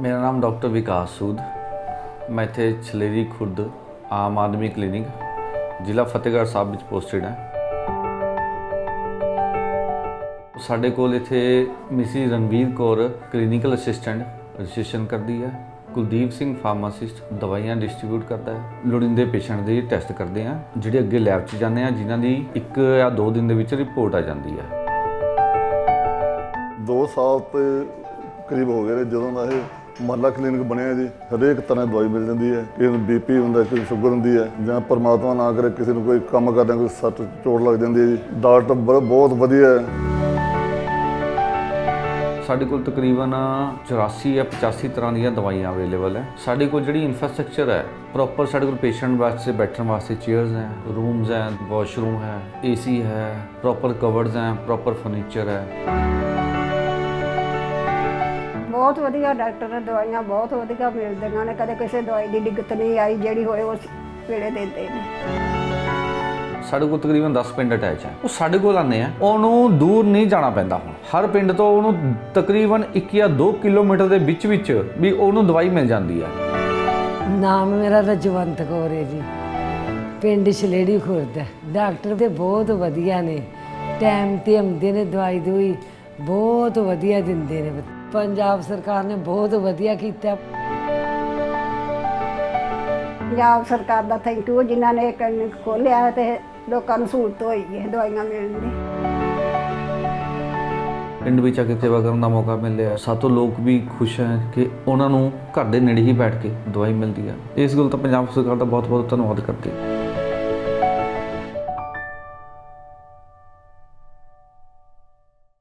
ਮੇਰਾ ਨਾਮ ਡਾਕਟਰ ਵਿਕਾਸ ਸੂਦ। ਮੈਂ ਇੱਥੇ ਛਲੇਰੀ ਖੁਰਦ ਆਮ ਆਦਮੀ ਕਲੀਨਿਕ, ਜ਼ਿਲ੍ਹਾ ਫਤਿਹਗੜ੍ਹ ਸਾਹਿਬ ਵਿੱਚ ਪੋਸਟਡ ਹਾਂ। ਸਾਡੇ ਕੋਲ ਇੱਥੇ ਮਿਸੀ Ranveer Kaur clinical assistant registration ਕਰਦੀ ਹੈ। ਕੁਲਦੀਪ ਸਿੰਘ ਫਾਰਮਾਸਿਸਟ ਦਵਾਈਆਂ ਡਿਸਟ੍ਰੀਬਿਊਟ ਕਰਦਾ ਹੈ। ਲੋੜੀਂਦੇ ਪੇਸ਼ੈਂਟ ਦੇ ਟੈਸਟ ਕਰਦੇ ਆ ਜਿਹੜੇ ਅੱਗੇ ਲੈਬ 'ਚ ਜਾਂਦੇ ਆ ਜਿਨ੍ਹਾਂ ਦੀ ਇੱਕ ਜਾਂ ਦੋ ਦਿਨ ਦੇ ਵਿੱਚ ਰਿਪੋਰਟ ਆ ਜਾਂਦੀ ਹੈ। 2 ਸਾਲ ਤੇ ਕਰੀਬ ਹੋ ਗਏ ਨੇ ਜਦੋਂ ਦਾ ਇਹ ਮਹੱਲਾ ਕਲੀਨਿਕ ਬਣਿਆ ਜੀ, ਹਰੇਕ ਤਰ੍ਹਾਂ ਦੀ ਦਵਾਈ ਮਿਲ ਜਾਂਦੀ ਹੈ। ਕਿਸੇ ਨੂੰ ਬੀਪੀ ਹੁੰਦਾ, ਕਿਸੇ ਨੂੰ ਸ਼ੂਗਰ ਹੁੰਦੀ ਹੈ, ਜਾਂ ਪਰਮਾਤਮਾ ਨਾ ਕਰੇ, ਕਿਸੇ ਨੂੰ ਕੋਈ ਕੰਮ ਕਰਦਾ ਕੋਈ ਸੱਟ ਚੋਟ ਲੱਗ ਜਾਂਦੀ ਹੈ ਜੀ। ਡਾਕਟਰ ਬਹੁਤ ਵਧੀਆ ਹੈ। ਸਾਡੇ ਕੋਲ ਤਕਰੀਬਨ 84 ਜਾਂ 85 ਤਰ੍ਹਾਂ ਦੀਆਂ ਦਵਾਈਆਂ ਅਵੇਲੇਬਲ ਹੈ। ਸਾਡੇ ਕੋਲ ਜਿਹੜੀ ਇਨਫਰਾਸਟ੍ਰਕਚਰ ਹੈ ਪ੍ਰੋਪਰ ਸਾਡੇ ਕੋਲ ਪੇਸ਼ੈਂਟ ਵਾਸਤੇ, ਬੈਠਣ ਵਾਸਤੇ ਚੇਅਰਸ ਹੈ ਰੂਮਸ ਹੈ ਵਾਸ਼ਰੂਮ ਹੈ ਏਸੀ ਹੈ ਪ੍ਰੋਪਰ ਕਵਰਡਸ ਹੈ ਪ੍ਰੋਪਰ ਫਰਨੀਚਰ ਹੈ। ਬਹੁਤ ਵਧੀਆ ਡਾਕਟਰ ਨੇ ਦਵਾਈਆਂ ਬਹੁਤ ਵਧੀਆ ਮਿਲਦੀਆਂ ਨੇ ਕਦੇ ਕਿਸੇ ਦਵਾਈ ਦੀ ਦਿੱਕਤ ਨਹੀਂ ਆਈ ਜਿਹੜੀ ਹੋਏ ਉਸ ਵੇਲੇ ਦਿੰਦੇ ਨੇ। ਸਾਡੇ ਕੋਲ ਤਕਰੀਬਨ 10 ਪਿੰਡ ਅਟੈਚ ਹੈ ਉਹ ਸਾਡੇ ਕੋਲ ਆਨੇ ਆ। ਉਹਨੂੰ ਦੂਰ ਨਹੀਂ ਜਾਣਾ ਪੈਂਦਾ ਹੁਣ। ਹਰ ਪਿੰਡ ਤੋਂ ਉਹਨੂੰ ਤਕਰੀਬਨ 1 ਜਾਂ 2 ਕਿਲੋਮੀਟਰ ਦੇ ਵਿੱਚ ਵਿੱਚ ਵੀ ਉਹਨੂੰ ਦਵਾਈ ਮਿਲ ਜਾਂਦੀ ਹੈ ਨਾਮ ਮੇਰਾ ਰਜਵੰਤ ਕੌਰ ਹੈ ਜੀ। ਪਿੰਡ ਛਲੇੜੀ ਖੁਰਦ ਹੈ। ਡਾਕਟਰ ਤੇ ਬਹੁਤ ਵਧੀਆ ਨੇ। ਟਾਈਮ ਤੇ ਆਉਂਦੇ ਨੇ ਦਵਾਈ ਦੂਈ ਬਹੁਤ ਵਧੀਆ ਦਿੰਦੇ ਨੇ ਪੰਜਾਬ ਸਰਕਾਰ ਨੇ ਬਹੁਤ ਵਧੀਆ ਕੀਤਾ। ਪੰਜਾਬ ਸਰਕਾਰ ਦਾ ਥੈਂਕ ਯੂ ਜਿਨ੍ਹਾਂ ਨੇ ਇਹ ਕਲੀਨਿਕ ਖੋਲ੍ਹਿਆ ਤੇ ਲੋਕਾਂ ਨੂੰ ਸਹੂਲਤ ਹੋਈ ਹੈ ਦਵਾਈਆਂ ਮਿਲਣ ਦੀ। ਪਿੰਡ ਵਿੱਚ ਆ ਕੇ ਸੇਵਾ ਕਰਨ ਦਾ ਮੌਕਾ ਮਿਲਿਆ ਸਾਤੋਂ ਲੋਕ ਵੀ ਖੁਸ਼ ਹੈ ਕਿ ਉਹਨਾਂ ਨੂੰ ਘਰ ਦੇ ਨੇੜੇ ਹੀ ਬੈਠ ਕੇ ਦਵਾਈ ਮਿਲਦੀ ਹੈ ਇਸ ਗੱਲ ਤਾਂ ਪੰਜਾਬ ਸਰਕਾਰ ਦਾ ਬਹੁਤ ਬਹੁਤ ਧੰਨਵਾਦ ਕਰਦੇ ਹਾਂ।